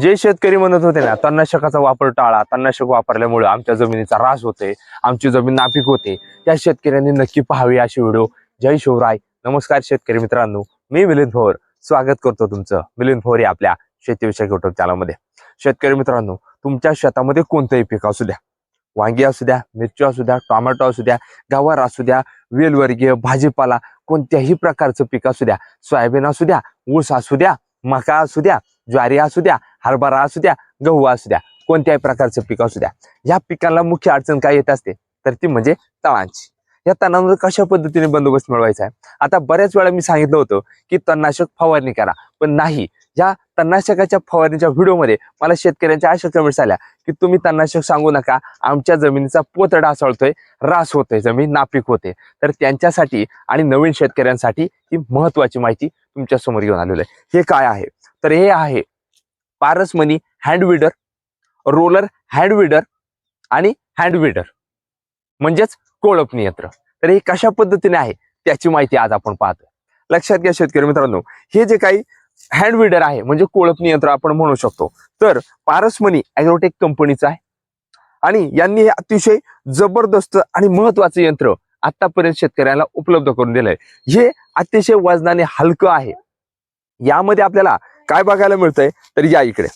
जे शेतकरी म्हणत होते ना तणनाशकाचा वापर टाळा तणनाशक वापरल्यामुळे आमच्या जमिनीचा ऱ्हास होते आमची जमीन नापीक होते. त्या शेतकऱ्यांनी नक्की पाहावी असे व्हिडिओ. जय शिवराय. नमस्कार शेतकरी मित्रांनो. मी मिलिंद भोर. स्वागत करतो तुमचं मिलिंद भोर या आपल्या शेतीविषयक युट्यूब चॅनलमध्ये शेतकरी मित्रांनो तुमच्या शेतामध्ये कोणतंही पीक असू द्या. वांगी असू द्या मिरची असू द्या टोमॅटो असू द्या गवार असू द्या वेलवर्गीय भाजीपाला कोणत्याही प्रकारचं पीक असू द्या. सोयाबीन असू द्या ऊस असू द्या मका असू द्या ज्वारी असू द्या हरभरा असू द्या गहू असू द्या कोणत्याही प्रकारचं पीक असू द्या या पिकांना मुख्य अडचण काय येत असते तर ती म्हणजे तणांची. या तणांवर कशा पद्धतीने बंदोबस्त मिळवायचा आहे? आता बऱ्याच वेळा मी सांगितलं होतं की तणनाशक फवारणी करा पण नाही. या तणनाशकाच्या फवारणीच्या व्हिडिओमध्ये मला शेतकऱ्यांच्या अशा कमेंट्स आल्या की तुम्ही तणनाशक सांगू नका आमच्या जमिनीचा पोत डासळतोय रास होतोय जमीन नापीक होते. तर त्यांच्यासाठी आणि नवीन शेतकऱ्यांसाठी ही महत्वाची माहिती तुमच्यासमोर घेऊन आलेली आहे. हे काय आहे? तर हे आहे Parasmani hand weeder roller hand weeder आणि हँड विडर म्हणजेच कोळपणी यंत्र तर हे कशा पद्धतीने आहे? त्याची माहिती आज आपण पाहतो लक्षात घ्या शेतकरी मित्रांनो हे जे काही हँड विडर आहे म्हणजे कोळपणी यंत्र आपण म्हणू शकतो. तर पारसमणी अॅग्रोटेक कंपनीचं आहे. आणि यांनी हे अतिशय जबरदस्त आणि महत्वाचं यंत्र आतापर्यंत शेतकऱ्याला उपलब्ध करून दिलंय. हे अतिशय वजनाने हलकं आहे. यामध्ये आपल्याला काय बघायला मिळतंय? तर या इकडे.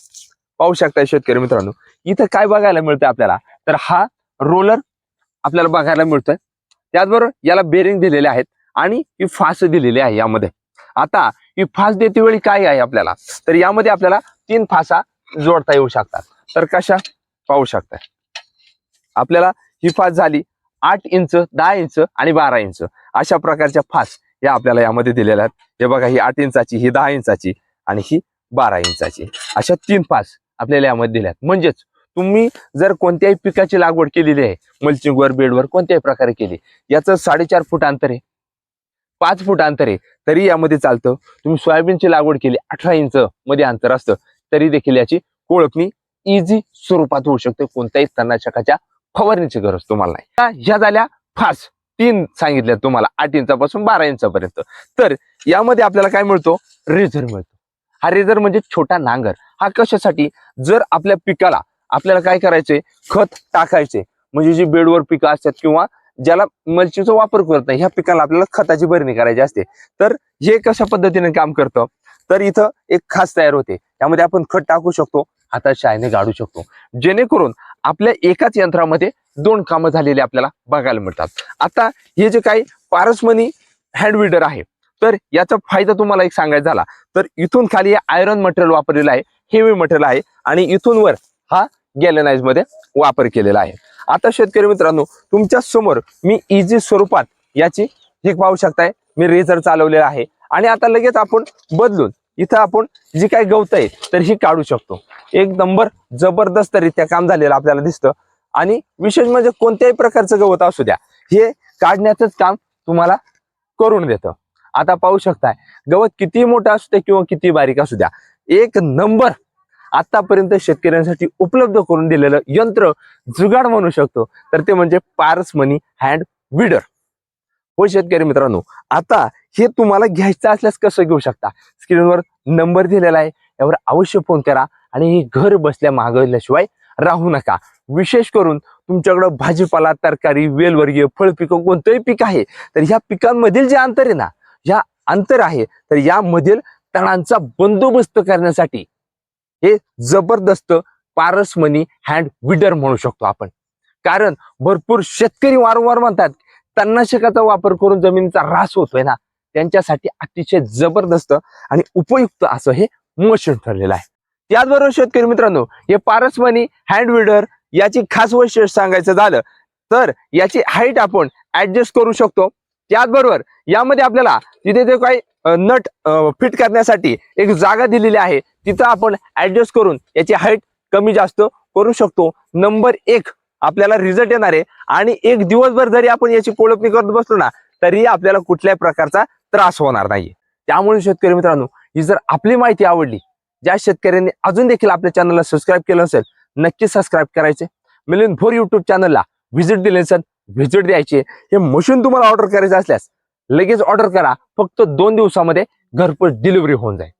पाहू शकताय शेतकरी मित्रांनो इथं काय बघायला मिळतंय आपल्याला? तर हा रोलर आपल्याला बघायला मिळतोय. त्याचबरोबर याला बेरिंग दिलेले आहेत आणि ही फास दिलेली आहे यामध्ये. आता ही फास देते वेळी काय आहे आपल्याला? तर यामध्ये आपल्याला तीन फासा जोडता येऊ शकतात. तर कशा? पाहू शकता आपल्याला ही फास झाली आठ इंच दहा इंच आणि बारा इंच. अशा प्रकारच्या फास या आपल्याला यामध्ये दिलेल्या आहेत. हे बघा ही आठ इंचाची ही दहा इंचाची. आणि ही बारा इंचाची. अशा तीन फास आपल्याला यामध्ये दिल्यात. म्हणजेच तुम्ही जर कोणत्याही पिकाची लागवड केलेली आहे मल्चिंगवर बेडवर कोणत्याही प्रकारे केली याचं साडेचार फूट अंतर आहे पाच फूट अंतर आहे तरी यामध्ये चालतं. तुम्ही सोयाबीनची लागवड केली अठरा इंच मध्ये अंतर असतं तरी देखील याची ओळखणी इझी स्वरूपात होऊ शकते. कोणत्याही तणनाशकाच्या फवारणीची गरज तुम्हाला नाही. ह्या झाल्या फास तीन सांगितल्या तुम्हाला आठ इंचापासून बारा इंचापर्यंत. तर यामध्ये आपल्याला काय मिळतो? रेझर मिळतो. हा रेझर म्हणजे छोटा नांगर हा कशासाठी? जर आपल्या पिकाला आपल्याला काय करायचंय? खत टाकायचे म्हणजे जी बेडवर पिकं असतात किंवा ज्याला मल्चिंगचा वापर करत नाही ह्या पिकाला आपल्याला खताची भरणी करायची असते. तर हे कशा पद्धतीने काम करतं? तर इथं एक खास तयार होते. त्यामध्ये आपण खत टाकू शकतो हातात शायने गाडू शकतो. जेणेकरून आपल्या एकाच यंत्रामध्ये दोन कामं झालेली आपल्याला बघायला मिळतात. आता हे जे काही पारसमनी हँडविडर आहे तर याचा फायदा तुम्हाला एक सांगायचा झाला. तर इथून खाली आयरन मटेरियल वापरलेलं आहे हेवी मटेरियल आहे आणि इथून वर हा गॅलनाइजमध्ये वापर केलेला आहे. आता शेतकरी मित्रांनो तुमच्यासमोर मी इझी स्वरूपात याची हे पाहू शकताय. मी रेझर चालवलेला आहे. आणि आता लगेच आपण बदलून इथं आपण जी काही गवत आहे तर ही काढू शकतो. एक नंबर जबरदस्त रित्या काम झालेलं आपल्याला दिसतं. आणि विशेष म्हणजे कोणत्याही प्रकारचं गवत असू द्या हे काढण्याचंच काम तुम्हाला करून देतं. आता पाहू शकताय. गवत किती मोठं असू द्या किंवा किती बारीक असू द्या एक नंबर आतापर्यंत शेतकऱ्यांसाठी उपलब्ध करून दिलेलं यंत्र जुगाड म्हणू शकतो. तर ते म्हणजे पारसमनी हँड विडर. हो शेतकरी मित्रांनो आता हे तुम्हाला घ्यायचं असल्यास कसं घेऊ शकता? स्क्रीनवर नंबर दिलेला आहे यावर अवश्य फोन करा आणि हे घर बसल्या मागवल्याशिवाय राहू नका. विशेष करून तुमच्याकडं भाजीपाला तरकारी वेलवर्गीय फळ पिकं कोणतंही पीक आहे तर ह्या पिकांमधील जे अंतर आहे ना ह्या अंतर आहे. तर यामधील तणांचा बंदोबस्त करण्यासाठी हे जबरदस्त पारसमनी हँड विडर म्हणू शकतो आपण. कारण भरपूर शेतकरी वारंवार म्हणतात तणनाशकाचा वापर करून जमिनीचा ऱ्हास होतोय ना त्यांच्यासाठी अतिशय जबरदस्त आणि उपयुक्त असं हे मशीन ठरलेलं आहे. त्याचबरोबर शेतकरी मित्रांनो हे पारसमनी हँड विडर याची खास वैशिष्ट्य सांगायचं झालं तर याची हाईट आपण ऍडजस्ट करू शकतो. त्याचबरोबर यामध्ये आपल्याला तिथे जे काही नट फिट करण्यासाठी एक जागा दिलेली आहे. तिथं आपण ऍडजस्ट करून याची हाईट कमी जास्त करू शकतो. नंबर एक आपल्याला रिझल्ट येणार आहे. आणि एक दिवसभर जरी आपण याची कोळपणी करत बसलो ना तरी आपल्याला कुठल्याही प्रकारचा त्रास होणार नाहीये. त्यामुळे शेतकरी मित्रांनो ही जर आपली माहिती आवडली ज्या शेतकऱ्यांनी अजून देखील आपल्या चॅनलला सबस्क्राईब केलं असेल नक्की सबस्क्राईब करायचे. मिलिंद भोर युट्यूब चॅनलला व्हिजिट दिले असेल व्हिजिट द्यायची. हे मशीन तुम्हाला ऑर्डर करायचं असल्यास लगेच ऑर्डर करा. फक्त दोन दिवसामध्ये घरपोच डिलिव्हरी होऊन जाईल.